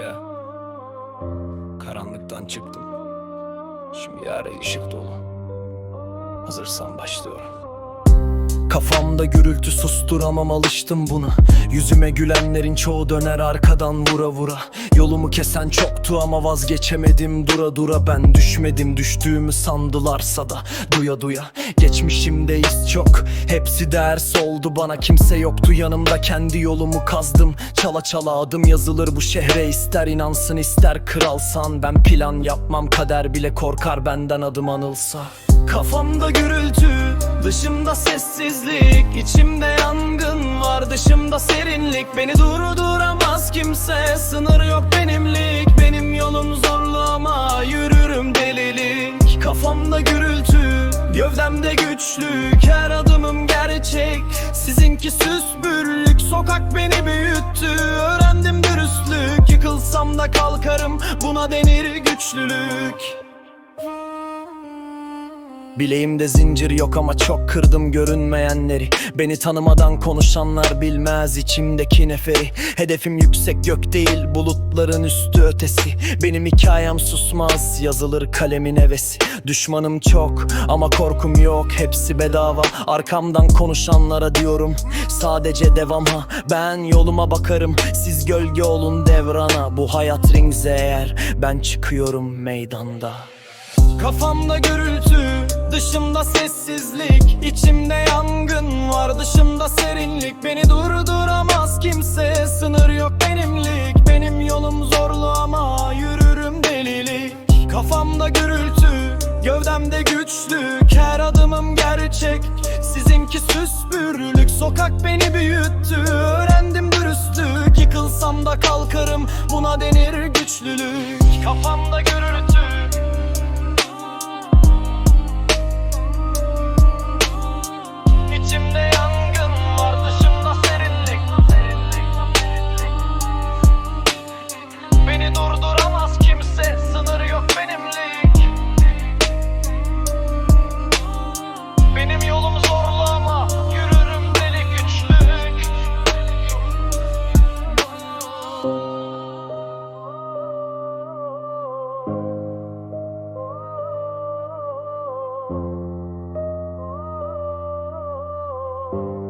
ya. Karanlıktan çıktım. Şimdi yare ışık dolu. Hazırsan başlıyorum. Kafamda gürültü susturamam alıştım buna. Yüzüme gülenlerin çoğu döner arkadan vura vura. Yolumu kesen çoktu ama vazgeçemedim. Dura dura Ben düşmedim. Düştüğümü sandılarsa da duya duya. Geçmişimde iz çok. Hepsi ders oldu. Bana Kimse yoktu. Yanımda kendi yolumu kazdım. Çala çala adım yazılır bu şehre. İster inansın ister kralsan. Ben plan yapmam. Kader bile korkar benden adım anılsa. Kafamda gürültü, dışımda sessizlik içimde yangın var, dışımda serinlik Beni durduramaz kimse, sınır yok benimlik Benim yolum zorlu ama yürürüm delilik. Kafamda gürültü, gövdemde güçlük. Her adımım gerçek, sizinki süs bürlük Sokak beni büyüttü, öğrendim dürüstlük. Yıkılsam da kalkarım, buna denir güçlülük Bileğimde zincir yok ama çok kırdım görünmeyenleri. Beni tanımadan konuşanlar bilmez içimdeki neferi. Hedefim yüksek gök değil bulutların üstü ötesi. Benim hikayem susmaz yazılır kalemin hevesi. Düşmanım çok ama korkum yok hepsi bedava. Arkamdan konuşanlara diyorum sadece devam ha. Ben yoluma bakarım siz gölge olun devrana. Bu hayat ringze eğer ben çıkıyorum meydanda. Kafamda gürültü, serinlik Beni durduramaz kimse, sınır yok benimlik Benim yolum zorlu ama yürürüm delilik. Kafamda gürültü, gövdemde güçlük. Her adımım gerçek, sizinki süs bürlük Sokak beni büyüttü, öğrendim dürüstlük. Yıkılsam da kalkarım, buna denir you